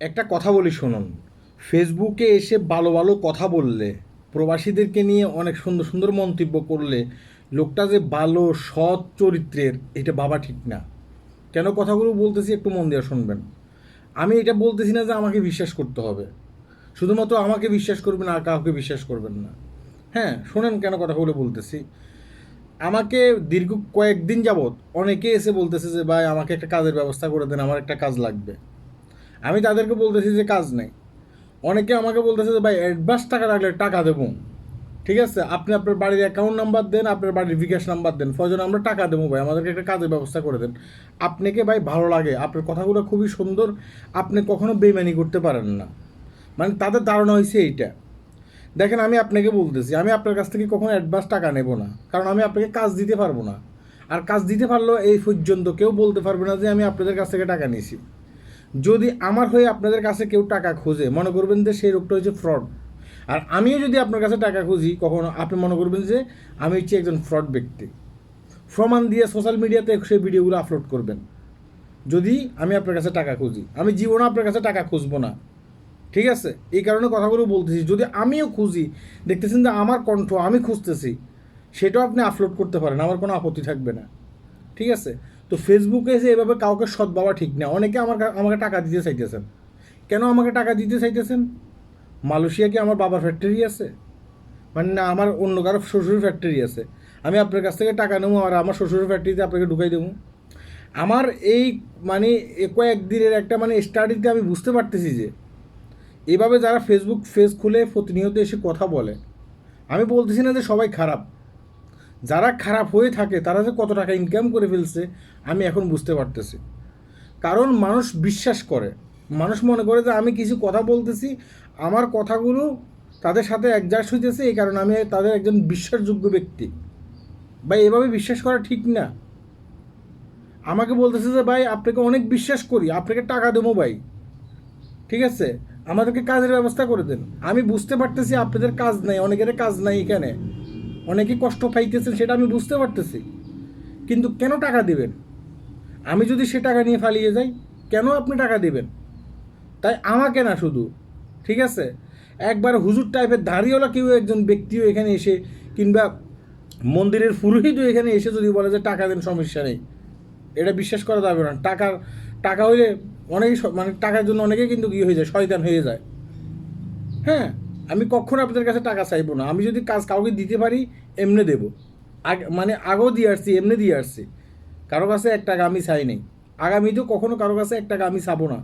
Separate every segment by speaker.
Speaker 1: একটা কথা বলি শুনুন। ফেসবুকে এসে ভালো ভালো কথা বললে, প্রবাসীদেরকে নিয়ে অনেক সুন্দর সুন্দর মন্তব্য করলে লোকটা যে ভালো, সৎ চরিত্রের, এটা বাবা ঠিক না। কেন কথাগুলো বলতেছি একটু মন দিয়ে শুনবেন। আমি এটা বলতেছি না যে আমাকে বিশ্বাস করতে হবে। শুধুমাত্র আমাকে বিশ্বাস করবেন আর কাউকে বিশ্বাস করবেন না। হ্যাঁ শোনেন কেন কথাগুলো বলতেছি। আমাকে দীর্ঘ কয়েকদিন যাবৎ অনেকে এসে বলতেছে যে, ভাই, আমাকে একটা কাজের ব্যবস্থা করে দেন, আমার একটা কাজ লাগবে। আমি তাদেরকে বলতেছি যে কাজ নেই। অনেকে আমাকে বলতেছে যে, ভাই অ্যাডভান্স টাকা রাখলে টাকা দেবো। ঠিক আছে? আপনি আপনার বাড়ির অ্যাকাউন্ট নাম্বার দেন, আপনার বাড়ির বিকাশ নাম্বার দেন। ফজন আমরা টাকা দেবো ভাই, আমাদেরকে একটা কাজের ব্যবস্থা করে দেন। আপনাকে ভাই ভালো লাগে, আপনার কথাগুলো খুবই সুন্দর, আপনি কখনো বেমানি করতে পারেন না। মানে তাদের ধারণা হয়েছে এইটা। দেখেন, আমি আপনাকে বলতেছি, আমি আপনার কাছ থেকে কখনো অ্যাডভান্স টাকা নেব না। কারণ আমি আপনাকে কাজ দিতে পারব না। আর কাজ দিতে পারলেও এই পর্যন্ত কেউ বলতে পারবে না যে, আমি আপনাদের কাছ থেকে টাকা নিয়েছি। যদি আমার হয়ে আপনাদের কাছে কেউ টাকা খোঁজে, মনে করবেন যে সেই রোগটা হচ্ছে ফ্রড আর আমিও যদি আপনার কাছে টাকা খুঁজি, কখনো আপনি মনে করবেন যে আমি হচ্ছে একজন ফ্রড ব্যক্তি। প্রমাণ দিয়ে সোশ্যাল মিডিয়াতে সেই ভিডিওগুলো আপলোড করবেন। যদি আমি আপনার কাছে টাকা খুঁজি, আমি জীবনে আপনার কাছে টাকা খুঁজবো না। ঠিক আছে? এই কারণে কথাগুলো বলতেছি, যদি আমিও খুঁজি, দেখতেছেন যে আমার কণ্ঠ আমি খুঁজতেছি, সেটাও আপনি আপলোড করতে পারেন, আমার কোনো আপত্তি থাকবে না। ঠিক আছে? তো ফেসবুকে এসে এভাবে কাউকে সৎ বাবা ঠিক না। অনেকে আমার আমাকে টাকা দিতে চাইতেছেন। কেন আমাকে টাকা দিতে চাইতেছেন? মালয়েশিয়া কি আমার বাবার ফ্যাক্টরি আছে? মানে না, আমার অন্য কারও শ্বশুরের ফ্যাক্টরি আছে। আমি আপনার কাছ থেকে টাকা নেব আর আমার শ্বশুরের ফ্যাক্টরিতে আপনাকে ঢুকাই দেবো। আমার এই মানে কয়েকদিনের একটা মানে স্টাডিতে আমি বুঝতে পারতেছি যে, এভাবে যারা ফেসবুক ফেস খুলে প্রতিনিয়ত এসে কথা বলে, আমি বলতেছি না যে সবাই খারাপ। যারা খারাপ হয়ে থাকে, তারা যে কত টাকা ইনকাম করে ফেলছে, আমি এখন বুঝতে পারতেছি। কারণ মানুষ বিশ্বাস করে। মানুষ মনে করে যে আমি কিছু কথা বলতেছি, আমার কথাগুলো তাদের সাথে অ্যাডজাস্ট হইতেছে, এই কারণে আমি তাদের একজন বিশ্বাসযোগ্য ব্যক্তি। ভাই, এভাবে বিশ্বাস করা ঠিক না। আমাকে বলতেছে যে, ভাই, আপনাকে অনেক বিশ্বাস করি, আপনাকে টাকা দেবো ভাই। ঠিক আছে? আমাদেরকে কাজের ব্যবস্থা করে দেন। আমি বুঝতে পারতেছি আপনাদের কাজ নাই, অনেকের কাজ নাই এখানে। অনেকে কষ্ট পাইতেছেন, সেটা আমি বুঝতে পারতেছি। কিন্তু কেন টাকা দিবেন? আমি যদি সে টাকা নিয়ে ফালিয়ে যাই, কেন আপনি টাকা দিবেন? তাই আমাকে না শুধু, ঠিক আছে? একবার হুজুর টাইপের ধাড়িওয়ালা কেউ একজন ব্যক্তিও এখানে এসে, কিংবা মন্দিরের পুরোহিতও এখানে এসে যদি বলে যে টাকা দেন, সমস্যা নেই। এটা বিশ্বাস করা যাবে না। টাকার, টাকা হইলে অনেকেই মানে টাকার জন্য অনেকেই কিন্তু কি হয়ে যায়? শয়তান হয়ে যায়। হ্যাঁ? আমি কখনো আপনাদের কাছে টাকা চাইব না। আমি যদি কাজ কাউকে দিতে পারি, এমনি দেবো। আগে মানে আগেও দিয়ে আসছি, এমনি দিয়ে আসছি। কারও কাছে এক টাকা আমি চাই নেই। আগামীতেও কখনো কারও কাছে এক টাকা আমি চাবো না।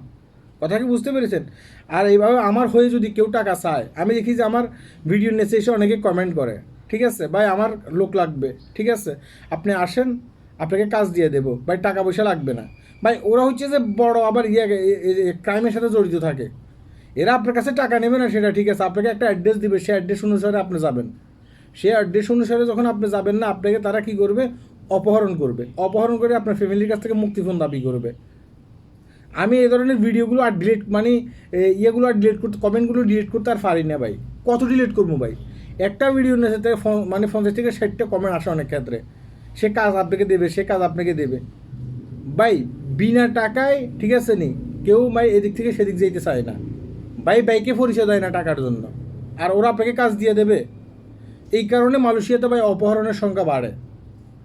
Speaker 1: কথা কি বুঝতে পেরেছেন? আর এইভাবে আমার হয়ে যদি কেউ টাকা চায়, আমি দেখি যে আমার ভিডিও নেচে এসে অনেকে কমেন্ট করে। ঠিক আছে? ভাই, আমার লোক লাগবে। ঠিক আছে? আপনি আসেন, আপনাকে কাজ দিয়ে দেবো। ভাই, টাকা পয়সা লাগবে না। ভাই, ওরা হচ্ছে যে বড়, আবার ইয়ে ক্রাইমের সাথে জড়িত থাকে। এরা আপনার কাছে টাকা নেবে না, সেটা ঠিক আছে। আপনাকে একটা অ্যাড্রেস দিবে, সেই অ্যাড্রেস অনুসারে আপনি যাবেন। সেই অ্যাড্রেস অনুসারে যখন আপনি যাবেন না, আপনাকে তারা কি করবে? অপহরণ করবে। অপহরণ করে আপনার ফ্যামিলির কাছ থেকে মুক্তিপণ দাবি করবে। আমি এই ধরনের ভিডিওগুলো আর ডিলিট মানে ইয়েগুলো আর ডিলিট করতে কমেন্টগুলো ডিলিট করতে আর পারি না ভাই। কত ডিলিট করব ভাই? একটা ভিডিও নেছে থেকে মানে পঞ্চাশ থেকে ষাটটা কমেন্ট আসে অনেক ক্ষেত্রে। সে কাজ আপনাকে দেবে, সে কাজ আপনাকে দেবে। ভাই, বিনা টাকায় ঠিক আছে নি? কেউ ভাই এদিক থেকে সেদিক যেতে চায় না। ভাই বাইকে পরিচয় দেয় না টাকার জন্য। আর ওরা আপনাকে কাজ দিয়ে দেবে। এই কারণে মালয়েশিয়াতে ভাই অপহরণের সংখ্যা বাড়ে।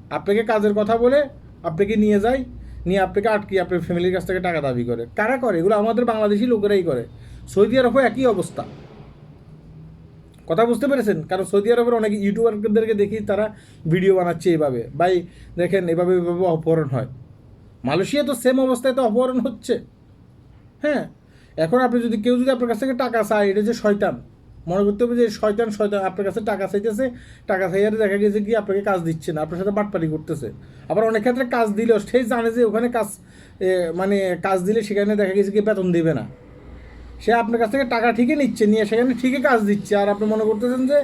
Speaker 1: আপনাকে কাজের কথা বলে আপনাকে নিয়ে যায়, নিয়ে আপনাকে আটকে আপনার ফ্যামিলির কাছ থেকে টাকা দাবি করে। কারা করে? এগুলো আমাদের বাংলাদেশি লোকেরাই করে। সৌদি আরবও একই অবস্থা। কথা বুঝতে পেরেছেন? কারণ সৌদি আরবের অনেক ইউটিউবারদেরকে দেখি তারা ভিডিও বানাচ্ছে এইভাবে ভাই, দেখেন, এভাবে এভাবে অপহরণ হয়। মালয়েশিয়া তো সেম অবস্থায় তো অপহরণ হচ্ছে। হ্যাঁ এখন আপনি যদি কেউ যদি আপনার কাছ থেকে টাকা চায়, এটা যে শয়তান। মনে করতে হবে যে শয়তান শয়তান, আপনার কাছে টাকা চাইতেছে, টাকা চাইয়ারে দেখা গেছে কি আপনাকে কাজ দিচ্ছে না, আপনার সাথে বাটপারি করতেছে। আবার অনেক ক্ষেত্রে কাজ দিলেও সে জানে যে ওখানে কাজ মানে কাজ দিলে সেখানে দেখা গেছে কি বেতন দেবে না। সে আপনার কাছ থেকে টাকা ঠিকই নিচ্ছে, নিয়ে সেখানে ঠিকই কাজ দিচ্ছে, আর আপনি মনে করতেছেন যে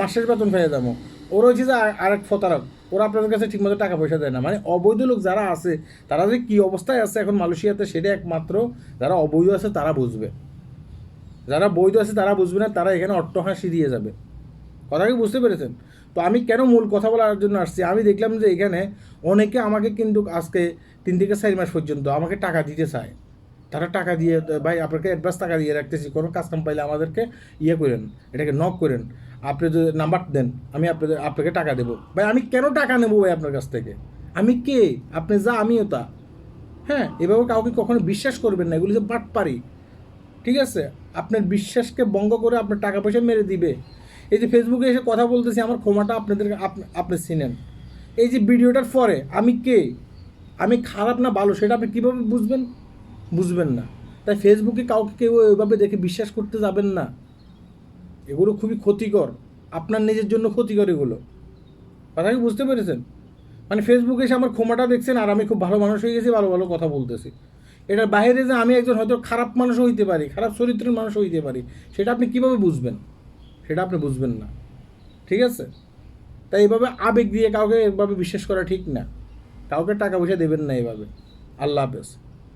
Speaker 1: মাসের বেতন পেয়ে যাব। ওর হচ্ছে যে আরেক ফতারক ওরা আপনাদের কাছে ঠিকমতো টাকা পয়সা দেয় না। মানে অবৈধ লোক যারা আছে, তারা যে কী অবস্থায় আছে এখন মালয়েশিয়াতে, সেটা একমাত্র যারা অবৈধ আছে তারা বুঝবে। যারা বৈধ আছে তারা বুঝবে না, তারা এখানে অট্টহাসি দিয়ে যাবে। কথা কি বুঝতে পেরেছেন? তো আমি কেন মূল কথা বলার জন্য আসছি? আমি দেখলাম যে এখানে অনেকে আমাকে কিন্তু আজকে তিন থেকে চার মাস পর্যন্ত আমাকে টাকা দিতে চায়। তারা টাকা দিয়ে, ভাই, আপনাকে অ্যাডভান্স টাকা দিয়ে রাখতেছি, কোনো কাস্টম পাইলে আমাদেরকে ইয়ে করেন, এটাকে নক করেন। আপনি যদি নাম্বার দেন, আমি আপনাদের, আপনাকে টাকা দেবো। ভাই, আমি কেন টাকা নেব ভাই আপনার কাছ থেকে? আমি কে? আপনি যা, আমিও তা। হ্যাঁ এভাবে কাউকে কখনো বিশ্বাস করবেন না, এগুলি যে বাট পারি ঠিক আছে? আপনার বিশ্বাসকে ভঙ্গ করে আপনার টাকা পয়সা মেরে দিবে। এই যে ফেসবুকে এসে কথা বলতেছি, আমার ক্ষমাটা আপনাদের, আপ- আপনি চিনেন। এই যে ভিডিওটার পরে, আমি কে? আমি খারাপ না ভালো, সেটা আপনি কীভাবে বুঝবেন? বুঝবেন না। তাই ফেসবুকে কাউকে কেউ ওইভাবে দেখে বিশ্বাস করতে যাবেন না। এগুলো খুবই ক্ষতিকর। আপনার নিজের জন্য ক্ষতিকর এগুলো। কথা কি বুঝতে পেরেছেন? মানে ফেসবুকে এসে আমার ক্ষমাটা দেখছেন, আর আমি খুব ভালো মানুষ হয়ে গেছি, ভালো ভালো কথা বলতেছি। এটার বাইরে যে আমি একজন হয়তো খারাপ মানুষও হইতে পারি, খারাপ চরিত্রের মানুষও হইতে পারি, সেটা আপনি কীভাবে বুঝবেন? সেটা আপনি বুঝবেন না। ঠিক আছে? তাই এইভাবে আবেগ দিয়ে কাউকে এভাবে বিশ্বাস করা ঠিক না। কাউকে টাকা পয়সা দেবেন না এভাবে। আল্লাহ হাফেজ।